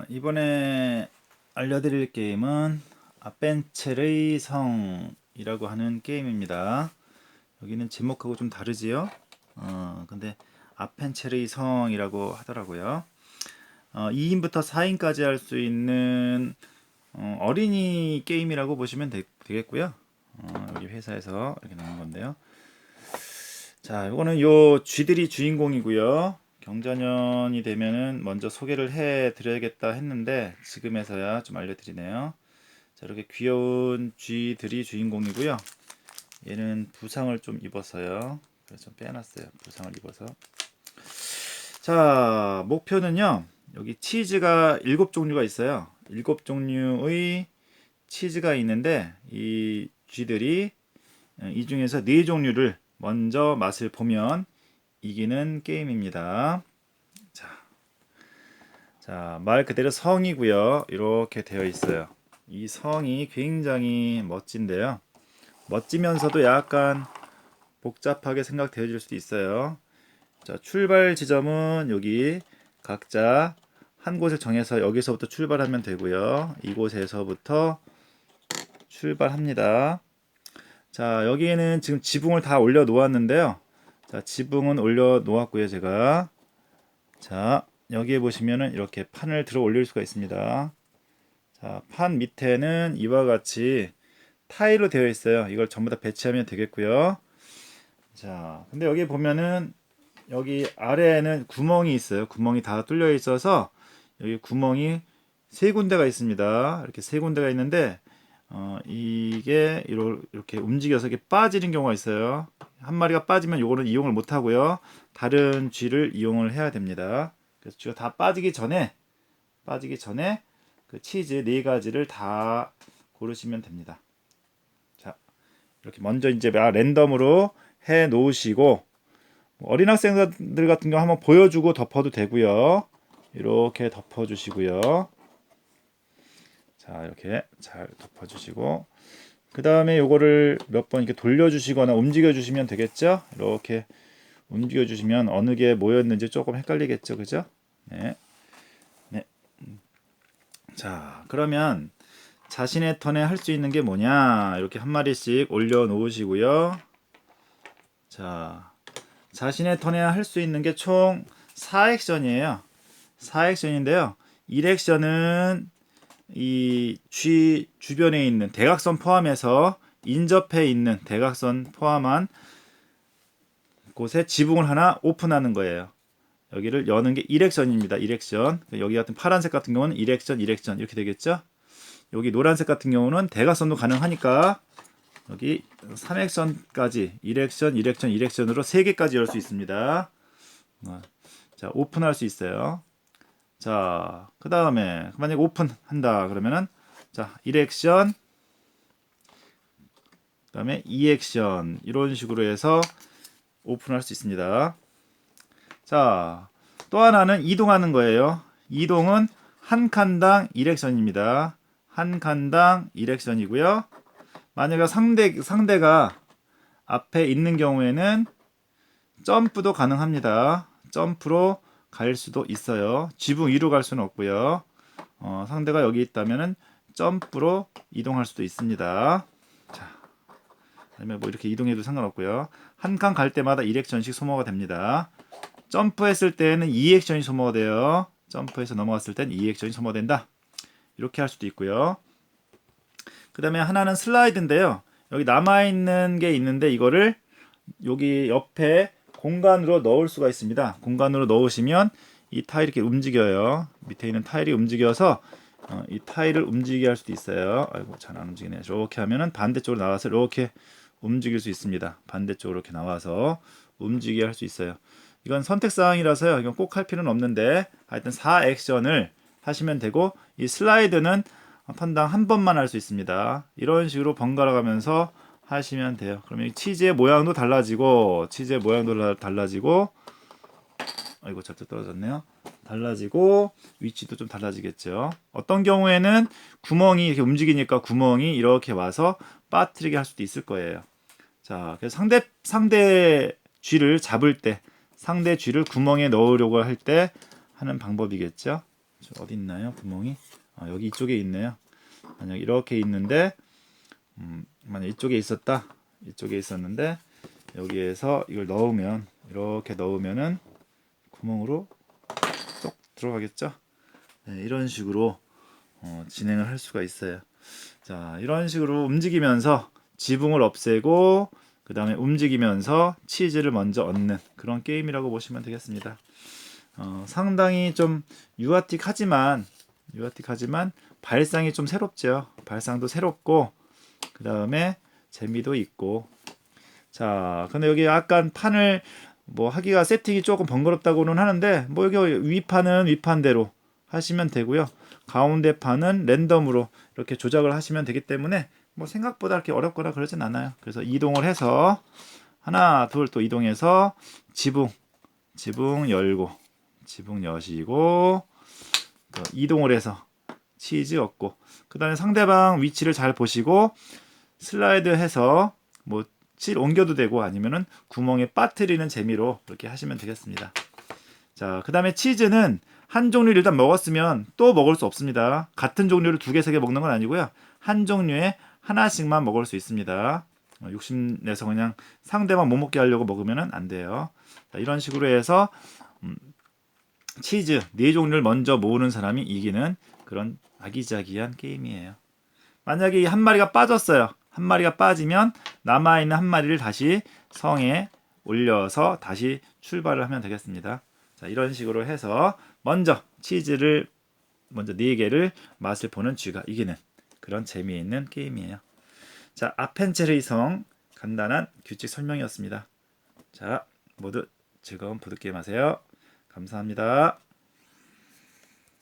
자, 이번에 알려드릴 게임은 아벤체의 성이라고 하는 게임입니다. 여기는 제목하고 좀 다르지요? 어, 근데 아펜체의 성이라고 하더라고요. 어, 2인부터 4인까지 할 수 있는 어, 어린이 게임이라고 보시면 되, 겠고요 어, 여기 회사에서 이렇게 나온 건데요. 자, 이거는 요 쥐들이 주인공이고요. 경자년이 되면은 먼저 소개를 해 드려야겠다 했는데 지금에서야 좀 알려드리네요. 자, 이렇게 귀여운 쥐들이 주인공이고요. 얘는 부상을 좀 입어서요. 그래서 좀 빼놨어요. 부상을 입어서. 자, 목표는요. 여기 치즈가 일곱 종류가 있어요. 일곱 종류의 치즈가 있는데 이 쥐들이 이 중에서 네 종류를 먼저 맛을 보면 이기는 게임입니다. 자, 자, 말 그대로 성이고요. 이렇게 되어 있어요. 이 성이 굉장히 멋진데요. 멋지면서도 약간 복잡하게 생각되어질 수도 있어요. 자, 출발 지점은 여기 각자 한 곳을 정해서 여기서부터 출발하면 되고요. 이곳에서부터 출발합니다. 자, 여기에는 지금 지붕을 다 올려 놓았는데요. 자, 지붕은 올려 놓았고요, 제가. 자, 여기에 보시면은 이렇게 판을 들어 올릴 수가 있습니다. 자, 판 밑에는 이와 같이 타일로 되어 있어요. 이걸 전부 다 배치하면 되겠고요. 자, 근데 여기 보면은 여기 아래에는 구멍이 있어요. 구멍이 다 뚫려 있어서 여기 구멍이 세 군데가 있습니다. 이렇게 세 군데가 있는데 어, 이게 이렇게 움직여서 이렇게 빠지는 경우가 있어요. 한 마리가 빠지면 요거는 이용을 못 하고요. 다른 쥐를 이용을 해야 됩니다. 그래서 쥐가 다 빠지기 전에 빠지기 전에 그 치즈 네 가지를 다 고르시면 됩니다. 자, 이렇게 먼저 이제 아, 랜덤으로 해 놓으시고 어린 학생들 같은 경우 한번 보여주고 덮어도 되고요. 이렇게 덮어 주시고요. 자 이렇게 잘 덮어주시고 그 다음에 요거를 몇 번 이렇게 돌려주시거나 움직여주시면 되겠죠. 이렇게 움직여주시면 어느 게 뭐였는지 조금 헷갈리겠죠, 그죠? 네, 네. 자 그러면 자신의 턴에 할 수 있는 게 뭐냐 이렇게 한 마리씩 올려 놓으시고요. 자 자신의 턴에 할 수 있는 게 총 4액션이에요. 4액션인데요. 1액션은 이 G 주변에 있는 대각선 포함해서 인접해 있는 대각선 포함한 곳에 지붕을 하나 오픈하는 거예요. 여기를 여는 게 1액션입니다. 1액션. 여기 같은 파란색 같은 경우는 1액션, 1액션 이렇게 되겠죠? 여기 노란색 같은 경우는 대각선도 가능하니까 여기 3액션까지 1액션, 1액션, 1액션으로 3개까지 열 수 있습니다. 어, 자, 오픈할 수 있어요. 자, 그 다음에 만약 오픈한다 그러면은 자 1액션 그 다음에 2액션 이런 식으로 해서 오픈할 수 있습니다. 자, 또 하나는 이동하는 거예요. 이동은 한 칸당 1액션입니다. 한 칸당 1액션이고요. 만약에 상대 상대가 앞에 있는 경우에는 점프도 가능합니다. 점프로 갈 수도 있어요. 지붕 위로 갈 수는 없고요. 어, 상대가 여기 있다면은 점프로 이동할 수도 있습니다. 자, 아니면 뭐 이렇게 이동해도 상관없고요. 한 칸 갈 때마다 1액션씩 소모가 됩니다. 점프했을 때는 2액션이 소모가 돼요. 점프해서 넘어갔을 땐 2액션이 소모된다. 이렇게 할 수도 있고요. 그 다음에 하나는 슬라이드인데요. 여기 남아있는 게 있는데 이거를 여기 옆에 공간으로 넣을 수가 있습니다. 공간으로 넣으시면 이 타일이 이렇게 움직여요. 밑에 있는 타일이 움직여서 어, 이 타일을 움직이게 할 수도 있어요. 아이고 잘 안 움직이네. 이렇게 하면은 반대쪽으로 나와서 이렇게 움직일 수 있습니다. 반대쪽으로 이렇게 나와서 움직이게 할 수 있어요. 이건 선택 사항이라서요. 이건 꼭 할 필요는 없는데 하여튼 4 액션을 하시면 되고 이 슬라이드는 턴당 한 번만 할 수 있습니다. 이런 식으로 번갈아 가면서 하시면 돼요. 그러면 치즈의 모양도 달라지고 치즈의 모양도 달라지고 아이고 잡채 떨어졌네요. 달라지고 위치도 좀 달라지겠죠. 어떤 경우에는 구멍이 이렇게 움직이니까 구멍이 이렇게 와서 빠뜨리게 할 수도 있을 거예요. 자, 그래서 상대 상대 쥐를 잡을 때 상대 쥐를 구멍에 넣으려고 할 때 하는 방법이겠죠. 저 어디 있나요? 구멍이? 아, 여기 이쪽에 있네요. 만약 이렇게 있는데 음, 만약 이쪽에 있었다. 이쪽에 있었는데 여기에서 이걸 넣으면 이렇게 넣으면은 구멍으로 쏙 들어가겠죠? 네, 이런 식으로 어, 진행을 할 수가 있어요. 자, 이런 식으로 움직이면서 지붕을 없애고 그 다음에 움직이면서 치즈를 먼저 얻는 그런 게임이라고 보시면 되겠습니다. 어, 상당히 좀 유아틱하지만 유아틱하지만 발상이 좀 새롭죠. 발상도 새롭고 그 다음에 재미도 있고 자 근데 여기 약간 판을 뭐 하기가 세팅이 조금 번거롭다고는 하는데 뭐 여기 위판은 위판대로 하시면 되고요. 가운데 판은 랜덤으로 이렇게 조작을 하시면 되기 때문에 뭐 생각보다 그렇게 어렵거나 그러진 않아요. 그래서 이동을 해서 하나 둘 또 이동해서 지붕 지붕 열고 지붕 여시고 또 이동을 해서 치즈 얻고 그 다음에 상대방 위치를 잘 보시고 슬라이드 해서 뭐칠 옮겨도 되고 아니면은 구멍에 빠뜨리는 재미로 이렇게 하시면 되겠습니다. 자, 그 다음에 치즈는 한 종류를 일단 먹었으면 또 먹을 수 없습니다. 같은 종류를 두 개, 세 개 먹는 건 아니고요. 한 종류에 하나씩만 먹을 수 있습니다. 어, 욕심 내서 그냥 상대방 못 먹게 하려고 먹으면 안 돼요. 자, 이런 식으로 해서 음, 치즈 네 종류를 먼저 모으는 사람이 이기는 그런 아기자기한 게임이에요. 만약에 이한 마리가 빠졌어요. 한 마리가 빠지면 남아 있는 한 마리를 다시 성에 올려서 다시 출발을 하면 되겠습니다. 자, 이런 식으로 해서 먼저 치즈를 먼저 네 개를 맛을 보는 쥐가 이기는 그런 재미있는 게임이에요. 자, 아펜체르의 성 간단한 규칙 설명이었습니다. 자, 모두 즐거운 보드게임 하세요. 감사합니다.